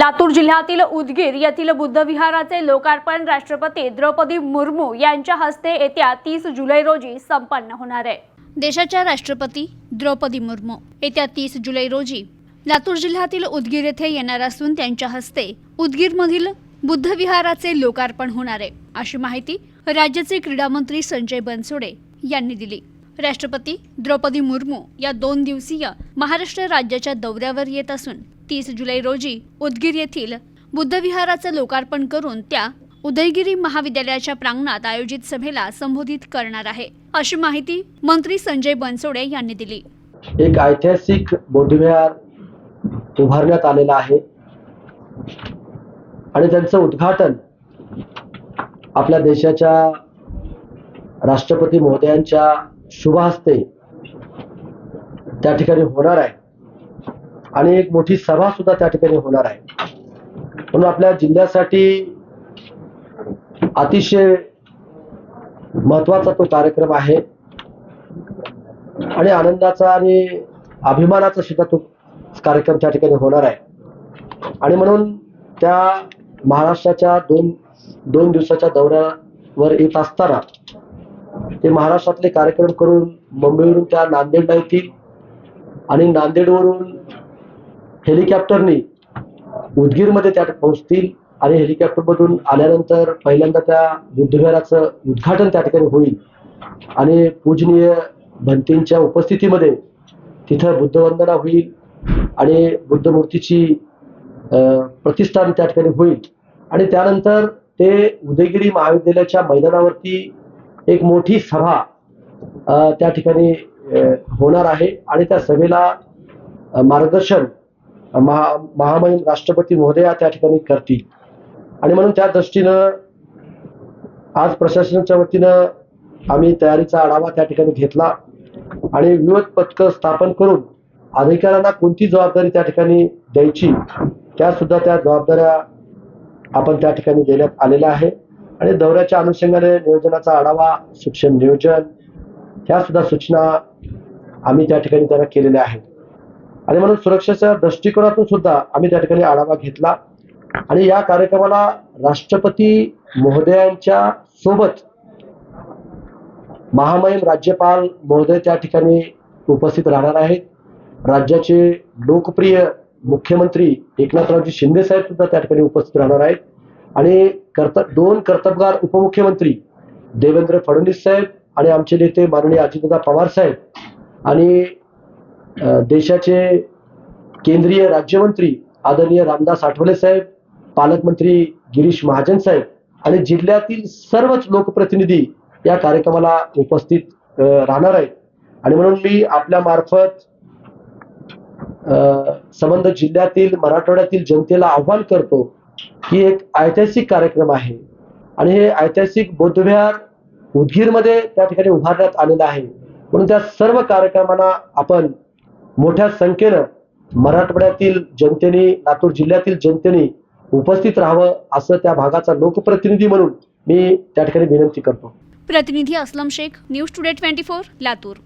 लातूर जिल्ह्यातील उदगीर येथील बुद्धविहाराचे लोकार्पण राष्ट्रपती द्रौपदी मुर्मू यांच्या हस्ते येत्या तीस जुलै रोजी संपन्न होणार आहे. देशाच्या राष्ट्रपती द्रौपदी मुर्मू येत्या तीस जुलै रोजी लातूर जिल्ह्यातील उदगीर येथे येणार असून त्यांच्या हस्ते उदगीरमधील बुद्धविहाराचे लोकार्पण होणार आहे अशी माहिती राज्याचे क्रीडा मंत्री संजय बनसोडे यांनी दिली. राष्ट्रपती द्रौपदी मुर्मू या दोन दिवसीय महाराष्ट्र राज्याच्या दौऱ्यावर येत असून तीस जुलै रोजी उदगीर येथील बुद्धविहाराचं लोकार्पण करून त्या उदयगिरी महाविद्यालयाच्या प्रांगणात आयोजित सभेला संबोधित करणार आहे. अशी माहिती मंत्री संजय बनसोडे यांनी दिली. एक ऐतिहासिक बौद्धविहार उभारण्यात आलेला आहे. आणि त्यांचं उद्घाटन आपल्या देशाच्या राष्ट्रपती महोदयांच्या शुभ हस्ते त्या ठिकाणी होणार आहे. आणि एक मोठी सभा सुद्धा त्या ठिकाणी होणार आहे. म्हणून आपल्या जिल्ह्यासाठी अतिशय महत्त्वाचा तो कार्यक्रम आहे. आणि आनंदाचा आणि अभिमानाचा सुद्धा तो कार्यक्रम त्या ठिकाणी होणार आहे. आणि म्हणून त्या महाराष्ट्राच्या दोन दोन दिवसाच्या दौऱ्यावर येत असताना ते महाराष्ट्रातले कार्यक्रम करून मुंबईवरून त्या नांदेडला येतील. आणि नांदेडवरून हेलिकॉप्टरनी उदगीरमध्ये त्या पोहोचतील. आणि हेलिकॉप्टरमधून आल्यानंतर पहिल्यांदा त्या बुद्धविहाराचं उद्घाटन त्या ठिकाणी होईल. आणि पूजनीय भंतींच्या उपस्थितीमध्ये तिथं बुद्धवंदना होईल. आणि बुद्ध मूर्तीची प्रतिष्ठान त्या ठिकाणी होईल. आणि त्यानंतर ते उदयगिरी महाविद्यालयाच्या मैदानावरती एक मोठी सभा त्या ठिकाणी होणार आहे. आणि त्या सभेला मार्गदर्शन महा महामहिम राष्ट्रपती महोदया त्या ठिकाणी करतील. आणि म्हणून त्या दृष्टीनं आज प्रशासनाच्या वतीनं आम्ही तयारीचा आढावा त्या ठिकाणी घेतला. आणि विविध पथकं स्थापन करून अधिकाऱ्यांना कोणती जबाबदारी त्या ठिकाणी द्यायची त्या सुद्धा त्या जबाबदाऱ्या आपण त्या ठिकाणी देण्यात आलेल्या आहे आणि दौऱ्याच्या अनुषंगाने नियोजनाचा आढावा शिक्षण नियोजन ह्या सुद्धा सूचना आम्ही त्या ठिकाणी त्यांना केलेल्या आहेत. आणि म्हणून सुरक्षेच्या दृष्टिकोनातून सुद्धा आम्ही त्या ठिकाणी आढावा घेतला. आणि या कार्यक्रमाला राष्ट्रपती महोदयांच्या सोबत महामहिम राज्यपाल महोदय त्या ठिकाणी उपस्थित राहणार आहेत. राज्याचे लोकप्रिय मुख्यमंत्री एकनाथरावजी शिंदे साहेब सुद्धा त्या ठिकाणी उपस्थित राहणार आहेत. आणि कर्तब दोन कर्तबगार उपमुख्यमंत्री देवेंद्र फडणवीस साहेब आणि आमचे नेते माननीय अजितदादा पवार साहेब आणि देशाचे केंद्रीय राज्यमंत्री आदरणीय रामदास आठवले साहेब पालकमंत्री गिरीश महाजन साहेब आणि जिल्ह्यातील सर्वच लोकप्रतिनिधी या कार्यक्रमाला उपस्थित राहणार आहेत. आणि म्हणून मी आपल्या मार्फत संबंध जिल्ह्यातील मराठवाड्यातील जनतेला आव्हान करतो ही एक ऐतिहासिक कार्यक्रम आहे. आणि हे ऐतिहासिक बौद्धविहार उदगीरमध्ये त्या ठिकाणी उभारण्यात आलेलं आहे. म्हणून त्या सर्व कार्यक्रमांना आपण मोठ्या संख्येनं मराठवाड्यातील जनतेने लातूर जिल्ह्यातील जनतेने उपस्थित राहावं असं त्या भागाचा लोकप्रतिनिधी म्हणून मी त्या ठिकाणी विनंती करतो. प्रतिनिधी Aslam Shaikh news today twenty four Latur.